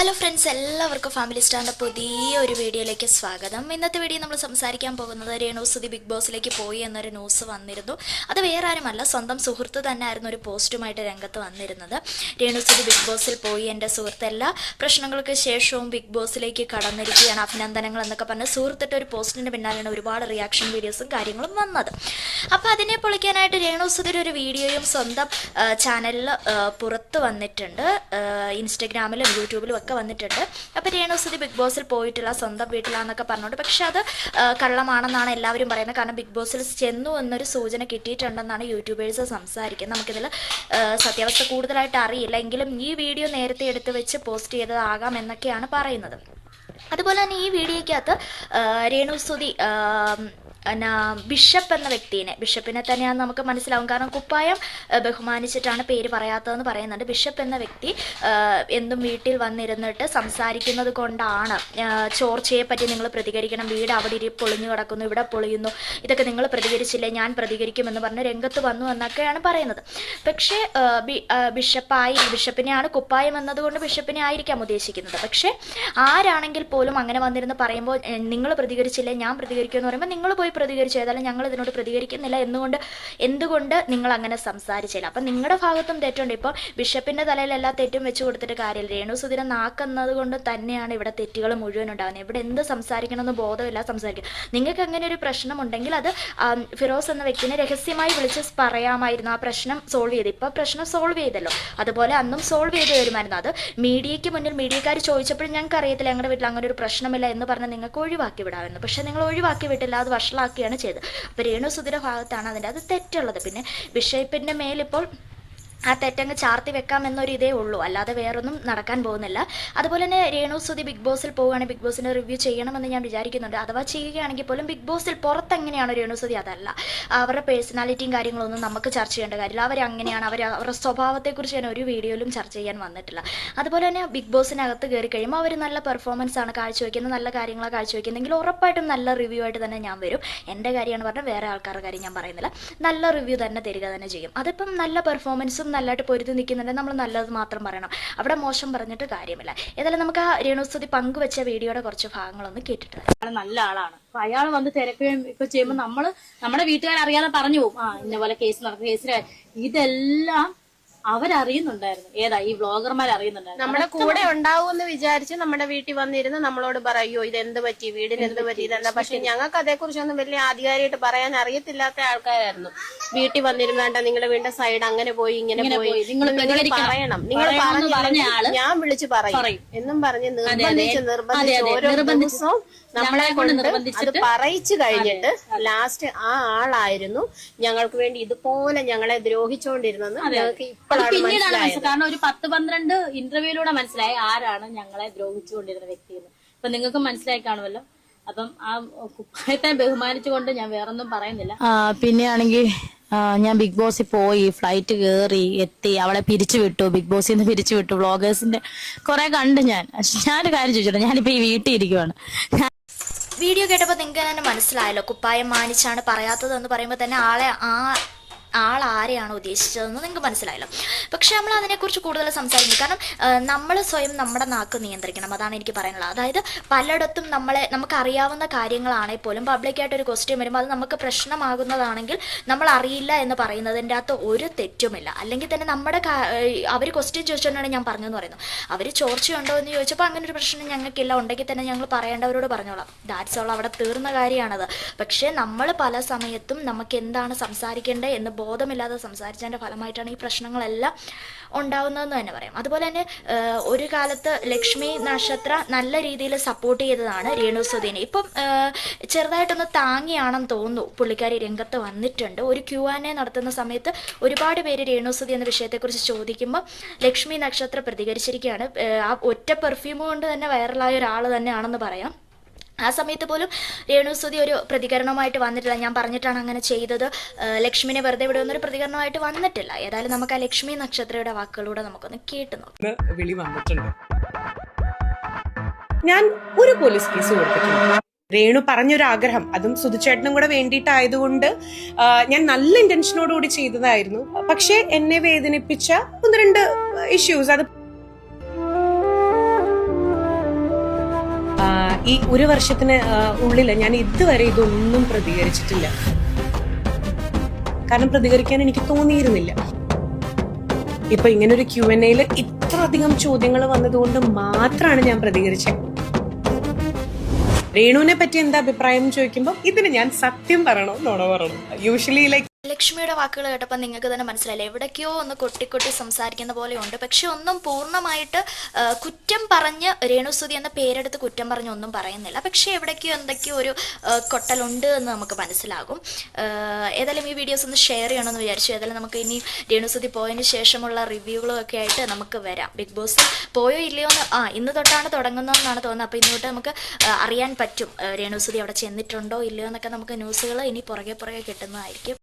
Hello friends എല്ലാവർക്കും family സ്റ്റാറിന്റെ പുതിയ ഒരു വീഡിയോയിലേക്ക് സ്വാഗതം. ഇന്നത്തെ വീഡിയോ നമ്മൾ സംസാരിക്കാൻ പോകുന്നത് രേണുസുതി ബിഗ് ബോസിലേക്ക് പോയി എന്നൊരു ന്യൂസ് വന്നിരുന്നു. അത് വേറെ ആരുമല്ല സ്വന്തം സുഹൃത്ത് തന്നെ ആയിരുന്നു ഒരു പോസ്റ്റുമായിട്ട് രംഗത്ത് വന്നിരുന്നത്. രേണുസുതി ബിഗ് ബോസിൽ പോയി എന്റെ സുഹൃത്ത് എല്ലാ പ്രശ്നങ്ങൾക്ക് ശേഷവും ബിഗ് ബോസിലേക്ക് കടന്നിരിക്കുകയാണ് അഭിനന്ദനങ്ങൾ എന്നൊക്കെ പറഞ്ഞ് സുഹൃത്തിട്ട് ഒരു പോസ്റ്റിന്റെ പിന്നാലെയാണ് ഒരുപാട് റിയാക്ഷൻ വീഡിയോസും കാര്യങ്ങളും വന്നത്. അപ്പോൾ അതിനെ പൊളിക്കാനായിട്ട് രേണുസുതിയുടെ ഒരു വീഡിയോയും സ്വന്തം ചാനലിൽ പുറത്ത് വന്നിട്ടുണ്ട്. ഇൻസ്റ്റഗ്രാമിലും യൂട്യൂബിലും വന്നിട്ടുണ്ട്. അപ്പോൾ രേണുസുതി ബിഗ് ബോസിൽ പോയിട്ടില്ല സ്വന്തം വീട്ടിലാന്നൊക്കെ പറഞ്ഞുകൊണ്ട് പക്ഷെ അത് കള്ളമാണെന്നാണ് എല്ലാവരും പറയുന്നത്. കാരണം ബിഗ് ബോസിൽ ചെന്നു എന്നൊരു സൂചന കിട്ടിയിട്ടുണ്ടെന്നാണ് യൂട്യൂബേഴ്സ് സംസാരിക്കുന്നത്. നമുക്കിതിൽ സത്യാവസ്ഥ കൂടുതലായിട്ട് അറിയില്ല. എങ്കിലും ഈ വീഡിയോ നേരത്തെ എടുത്ത് വെച്ച് പോസ്റ്റ് ചെയ്തതാകാം എന്നൊക്കെയാണ് പറയുന്നത്. അതുപോലെ തന്നെ ഈ വീഡിയോയ്ക്കകത്ത് രേണു എന്നാ ബിഷപ്പ് എന്ന വ്യക്തിനെ ബിഷപ്പിനെ തന്നെയാണ് നമുക്ക് മനസ്സിലാവും. കാരണം കുപ്പായം ബഹുമാനിച്ചിട്ടാണ് പേര് പറയാത്തതെന്ന് പറയുന്നുണ്ട്. ബിഷപ്പ് എന്ന വ്യക്തി എന്തും വീട്ടിൽ വന്നിരുന്നിട്ട് സംസാരിക്കുന്നത് കൊണ്ടാണ് ചോർച്ചയെ പറ്റി നിങ്ങൾ പ്രതികരിക്കണം. വീട് അവിടെ ഇരി പൊളിഞ്ഞു കിടക്കുന്നു ഇവിടെ പൊളിയുന്നു. ഇതൊക്കെ നിങ്ങൾ പ്രതികരിച്ചില്ലേ? ഞാൻ പ്രതികരിക്കുമെന്ന് പറഞ്ഞ് രംഗത്ത് വന്നു എന്നൊക്കെയാണ് പറയുന്നത്. പക്ഷേ ബിഷപ്പായി ബിഷപ്പിനെയാണ് കുപ്പായം എന്നതുകൊണ്ട് ബിഷപ്പിനെ ആയിരിക്കാം ഉദ്ദേശിക്കുന്നത്. പക്ഷേ ആരാണെങ്കിൽ പോലും അങ്ങനെ വന്നിരുന്ന് പറയുമ്പോൾ നിങ്ങൾ പ്രതികരിച്ചില്ലേ? ഞാൻ പ്രതികരിക്കുമെന്ന് പറയുമ്പോൾ നിങ്ങൾ പോയി പ്രതികരിച്ചു. ഏതായാലും ഞങ്ങൾ ഇതിനോട് പ്രതികരിക്കുന്നില്ല എന്നുകൊണ്ട് എന്തുകൊണ്ട് നിങ്ങൾ അങ്ങനെ സംസാരിച്ചില്ല? അപ്പം നിങ്ങളുടെ ഭാഗത്തും തെറ്റുണ്ട്. ഇപ്പോൾ ബിഷപ്പിന്റെ തലയിൽ എല്ലാ തെറ്റും വെച്ച് കൊടുത്തിട്ട് കാര്യമില്ല. രേണു സുധീരൻ നാക്കുന്നത് കൊണ്ട് തന്നെയാണ് ഇവിടെ തെറ്റുകൾ മുഴുവൻ ഉണ്ടാകുന്നത്. ഇവിടെ എന്ത് സംസാരിക്കണമെന്ന് ബോധമില്ല സംസാരിക്കും. നിങ്ങൾക്ക് അങ്ങനെ ഒരു പ്രശ്നമുണ്ടെങ്കിൽ അത് ഫിറോസ് എന്ന വ്യക്തിനെ രഹസ്യമായി വിളിച്ച് പറയാമായിരുന്നു. ആ പ്രശ്നം സോൾവ് ചെയ്ത്. ഇപ്പോൾ പ്രശ്നം സോൾവ് ചെയ്തല്ലോ. അതുപോലെ അന്നും സോൾവ് ചെയ്ത് വരുമായിരുന്നു അത് മീഡിയയ്ക്ക് മുന്നിൽ മീഡിയക്കാർ ചോദിച്ചപ്പോഴും ഞങ്ങൾക്ക് അറിയത്തില്ല ഞങ്ങളുടെ വീട്ടിൽ അങ്ങനെ ഒരു പ്രശ്നമില്ല എന്ന് പറഞ്ഞ് നിങ്ങൾക്ക് ഒഴിവാക്കി വിടാമായിരുന്നു. പക്ഷേ നിങ്ങൾ ഒഴിവാക്കി വിട്ടില്ല. അത് വഷളാക്കിയാണ് ചെയ്തത്. അപ്പോൾ രേണു സുധിര ഭാഗത്താണ് അതിന്റെ അത് തെറ്റുള്ളത്. പിന്നെ ബിഷപ്പിന്റെ മേലിപ്പോൾ ആ തെറ്റങ്ങ് ചാർത്തി വെക്കാം എന്നൊരു ഇതേ ഉള്ളൂ. അല്ലാതെ വേറൊന്നും നടക്കാൻ പോകുന്നില്ല. അതുപോലെ തന്നെ രേണു സുതി ബിഗ് ബോസിൽ പോവുകയാണെങ്കിൽ ബിഗ് ബോസിന്റെ റിവ്യൂ ചെയ്യണമെന്ന് ഞാൻ വിചാരിക്കുന്നുണ്ട്. അഥവാ ചെയ്യുകയാണെങ്കിൽ പോലും ബിഗ് ബോസിൽ പുറത്തെങ്ങനെയാണ് രേണു സുതി അതല്ല. അവരുടെ പേഴ്സണാലിറ്റിയും കാര്യങ്ങളൊന്നും നമുക്ക് ചർച്ച ചെയ്യേണ്ട കാര്യമില്ല. അവരങ്ങനെയാണ് അവർ അവരുടെ സ്വഭാവത്തെക്കുറിച്ച് ഞാൻ ഒരു വീഡിയോയിലും ചർച്ച ചെയ്യാൻ വന്നിട്ടില്ല. അതുപോലെ തന്നെ ബിഗ് ബോസിനകത്ത് കയറി കഴിയുമ്പോൾ അവർ നല്ല പെർഫോമൻസ് ആണ് കാഴ്ചവെക്കുന്നത്. നല്ല കാര്യങ്ങളാണ് കാഴ്ചവെക്കുന്നതെങ്കിൽ ഉറപ്പായിട്ടും നല്ല റിവ്യൂ ആയിട്ട് തന്നെ ഞാൻ വരും. എന്റെ കാര്യമാണ് പറഞ്ഞാൽ വേറെ ആൾക്കാരുടെ കാര്യം ഞാൻ പറയുന്നില്ല. നല്ല റിവ്യൂ തന്നെ തരിക തന്നെ ചെയ്യും. അതിപ്പം നല്ല പെർഫോമൻസും നല്ലതായിട്ട് പൊരുതി നിൽക്കുന്നുണ്ടെങ്കിൽ നമ്മൾ നല്ലത് മാത്രം പറയണം. അവിടെ മോശം പറഞ്ഞിട്ട് കാര്യമില്ല. ഏതായാലും നമുക്ക് ആ രേണുസ്തുതി പങ്കുവെച്ച വീഡിയോയുടെ കുറച്ച് ഭാഗങ്ങളൊന്ന് കേട്ടിട്ട്. നല്ല ആളാണ്. അപ്പൊ അയാൾ വന്ന് തിരക്കുകയും ഇപ്പൊ ചെയ്യുമ്പോൾ നമ്മൾ നമ്മുടെ വീട്ടുകാർ അറിയാതെ പറഞ്ഞു പോകും. ആ ഇന്ന പോലെ കേസ് നടക്കും കേസിൽ ഇതെല്ലാം അവരറിയുന്നുണ്ടായിരുന്നു. ഏതാ ഈ വ്ളോഗർമാർ അറിയുന്നുണ്ടായിരുന്നു. നമ്മുടെ കൂടെ ഉണ്ടാവുമെന്ന് വിചാരിച്ച് നമ്മുടെ വീട്ടിൽ വന്നിരുന്ന് നമ്മളോട് പറയോ ഇത് എന്ത് പറ്റി? വീടിന് എന്ത് പറ്റി? ഇതെന്താ പക്ഷെ ഞങ്ങൾക്ക് അതേക്കുറിച്ചൊന്നും വലിയ ആധികാരികമായിട്ട് പറയാൻ അറിയത്തില്ലാത്ത ആൾക്കാരായിരുന്നു. വീട്ടിൽ വന്നിരുന്നാണ്ട നിങ്ങളുടെ വീടിന്റെ സൈഡ് അങ്ങനെ പോയി ഇങ്ങനെ പോയി. നിങ്ങൾ. പറയണം. നിങ്ങൾ പറഞ്ഞു ഞാൻ വിളിച്ച് പറയും. എന്നും പറഞ്ഞ്. നിർബന്ധിച്ച് നിർബന്ധിച്ച്. ഓരോ ദിവസവും നമ്മളെ കൊണ്ട് നിർബന്ധിച്ചിട്ട് പറയിച്ചു കഴിഞ്ഞിട്ട് ലാസ്റ്റ് ആ ആളായിരുന്നു. ഞങ്ങൾക്ക് വേണ്ടി ഇതുപോലെ ഞങ്ങളെ ദ്രോഹിച്ചുകൊണ്ടിരുന്നത് ഞങ്ങൾക്ക് ഇപ്പോഴാണ് പിന്നീടാണ് മനസ്സിലായത്. മനസ്സിലായത്. കാരണം ഒരു പത്ത് പന്ത്രണ്ട് ഇന്റർവ്യൂയിലൂടെ മനസ്സിലായി ആരാണ് ഞങ്ങളെ ദ്രോഹിച്ചുകൊണ്ടിരുന്ന വ്യക്തി എന്ന് അപ്പൊ നിങ്ങൾക്ക് മനസ്സിലായി കാണുമല്ലോ. അപ്പം ആ കുപ്പായത്തെ ബഹുമാനിച്ചുകൊണ്ട് ഞാൻ വേറൊന്നും പറയുന്നില്ല. പിന്നെയാണെങ്കിൽ ഞാൻ ബിഗ് ബോസിൽ പോയി ഫ്ലൈറ്റ് കയറി എത്തി അവളെ പിരിച്ചു വിട്ടു ബിഗ് ബോസിൽ നിന്ന് പിരിച്ചു വിട്ടു വ്ളോഗേഴ്സിന്റെ കുറെ കണ്ട് ഞാൻ. ഞാൻ ഞാനൊരു കാര്യം ചോദിച്ചോട്ടെ? ഞാനിപ്പോ ഈ വീട്ടിൽ ഇരിക്കുവാണ്. വീഡിയോ കേട്ടപ്പോൾ നിങ്ങൾക്ക് തന്നെ മനസ്സിലായല്ലോ. കുപ്പായം മാനിച്ചാണ് പറയാത്തതെന്ന് പറയുമ്പോൾ തന്നെ ആളെ ആ ആൾ ആരെയാണ് ഉദ്ദേശിച്ചതെന്ന് നിങ്ങൾക്ക് മനസ്സിലായല്ലോ. പക്ഷെ നമ്മൾ അതിനെക്കുറിച്ച് കൂടുതൽ സംസാരിക്കും. കാരണം നമ്മൾ സ്വയം നമ്മുടെ നാക്ക് നിയന്ത്രിക്കണം. അതാണ് എനിക്ക് പറയാനുള്ളത്. അതായത് പലയിടത്തും നമ്മളെ നമുക്ക് കാര്യങ്ങളാണെങ്കിൽ പോലും പബ്ലിക്കായിട്ട് ഒരു ക്വസ്റ്റ്യൻ വരുമ്പോൾ അത് നമുക്ക് പ്രശ്നമാകുന്നതാണെങ്കിൽ നമ്മൾ അറിയില്ല എന്ന് പറയുന്നതിന്റെ അകത്ത് ഒരു തെറ്റുമില്ല. അല്ലെങ്കിൽ തന്നെ നമ്മുടെ അവർ ക്വസ്റ്റ്യൻ ചോദിച്ചുകൊണ്ടാണ് ഞാൻ പറഞ്ഞതെന്ന് പറയുന്നത്. അവർ ചോർച്ചയുണ്ടോ എന്ന് ചോദിച്ചപ്പോൾ അങ്ങനെ ഒരു പ്രശ്നം ഞങ്ങൾക്കില്ല. ഉണ്ടെങ്കിൽ തന്നെ ഞങ്ങൾ പറയേണ്ടവരോട് പറഞ്ഞോളാം. ദാറ്റ്സ് ഓൾ അവിടെ തീർന്ന കാര്യമാണത്. പക്ഷേ നമ്മൾ പല സമയത്തും നമുക്ക് എന്താണ് സംസാരിക്കേണ്ടത് എന്ന് ബോധമില്ലാതെ സംസാരിച്ചതിന്റെ ഫലമായിട്ടാണ് ഈ പ്രശ്നങ്ങളെല്ലാം ഉണ്ടാവുന്നതെന്ന് തന്നെ പറയാം. അതുപോലെ തന്നെ ഒരു കാലത്ത് ലക്ഷ്മി നക്ഷത്ര നല്ല രീതിയിൽ സപ്പോർട്ട് ചെയ്തതാണ് രേണു സുധീനെ. ഇപ്പം ചെറുതായിട്ടൊന്ന് താങ്ങിയാണെന്ന് തോന്നുന്നു. പുള്ളിക്കാരി രംഗത്ത് വന്നിട്ടുണ്ട്. ഒരു ക്യു ആൻ എ നടത്തുന്ന സമയത്ത് ഒരുപാട് പേര് രേണുസുതി എന്ന വിഷയത്തെക്കുറിച്ച് ചോദിക്കുമ്പോൾ ലക്ഷ്മി നക്ഷത്ര പ്രതികരിച്ചിരിക്കുകയാണ്. ആ ഒറ്റ പെർഫ്യൂം കൊണ്ട് തന്നെ വൈറലായ ഒരാൾ തന്നെയാണെന്ന് പറയാം. ആ സമയത്ത് പോലും രേണുസുതി ഒരു പ്രതികരണമായിട്ട് വന്നിട്ടില്ല. ഞാൻ പറഞ്ഞിട്ടാണ് അങ്ങനെ ചെയ്തത്. ലക്ഷ്മിനെ വെറുതെ ഇവിടെ ഒന്നൊരു പ്രതികരണമായിട്ട് വന്നിട്ടില്ല. ഏതായാലും നമുക്ക് ആ ലക്ഷ്മി നക്ഷത്രയുടെ വാക്കുകളിലൂടെ നമുക്കൊന്ന് കേട്ട് നോക്കാം. എന്ന് വിളി വന്നിട്ടുണ്ട്. ഞാൻ ഒരു പോലീസ് കേസ് കൊടുത്തിട്ടുണ്ട്. രേണു പറഞ്ഞൊരു ആഗ്രഹം. അതും സുധുചേട്ടനും കൂടെ വേണ്ടിയിട്ടായതുകൊണ്ട് ഞാൻ നല്ല ഇന്റൻഷനോടുകൂടി ചെയ്തതായിരുന്നു. പക്ഷേ എന്നെ വേദനിപ്പിച്ച ഒന്ന് രണ്ട് ഇഷ്യൂസ് അത് ഈ ഒരു വർഷത്തിന് ഉള്ളിൽ ഞാൻ ഇതുവരെ ഇതൊന്നും പ്രതികരിച്ചിട്ടില്ല. കാരണം പ്രതികരിക്കാൻ എനിക്ക് തോന്നിയിരുന്നില്ല. ഇപ്പൊ ഒരു ക്യു എൻ എയിൽ ഇത്ര അധികം ചോദ്യങ്ങൾ വന്നതുകൊണ്ട് മാത്രമാണ് ഞാൻ പ്രതികരിച്ചത് രേണുവിനെ പറ്റി എന്താ അഭിപ്രായം ചോദിക്കുമ്പോൾ ഇതിന് ഞാൻ സത്യം പറയണോ നോണ പറയണോ യൂഷ്വലി ലൈക്ക് ലക്ഷ്മിയുടെ വാക്കുകൾ കേട്ടപ്പോൾ നിങ്ങൾക്ക് തന്നെ മനസ്സിലായില്ല? എവിടേക്കോ ഒന്ന് കൊട്ടിക്കൊട്ടി സംസാരിക്കുന്ന പോലെയുണ്ട് പക്ഷെ ഒന്നും പൂർണമായിട്ട് കുറ്റം പറഞ്ഞ് രേണുസുതി എന്ന പേരെടുത്ത് കുറ്റം പറഞ്ഞ് ഒന്നും പറയുന്നില്ല. പക്ഷെ എവിടേക്കോ എന്തൊക്കെയോ ഒരു കൊട്ടലുണ്ട് എന്ന് നമുക്ക് മനസ്സിലാകും. ഏതായാലും ഈ വീഡിയോസ് ഒന്ന് ഷെയർ ചെയ്യണമെന്ന് വിചാരിച്ചു. ഏതായാലും നമുക്ക് ഇനി രേണുസുതി പോയതിന് ശേഷമുള്ള റിവ്യൂകളും ഒക്കെ ആയിട്ട് നമുക്ക് വരാം. ബിഗ് ബോസ് പോയോ ഇല്ലയോ എന്ന് ആ ഇന്ന് തൊട്ടാണ് തുടങ്ങുന്നതെന്നാണ് തോന്നുന്നത്. അപ്പോൾ ഇന്ന് തൊട്ട് നമുക്ക് അറിയാൻ പറ്റും രേണുസുതി അവിടെ ചെന്നിട്ടുണ്ടോ ഇല്ലയോ എന്നൊക്കെ നമുക്ക് ന്യൂസുകൾ ഇനി പുറകെ പുറകെ കിട്ടുന്നതായിരിക്കും.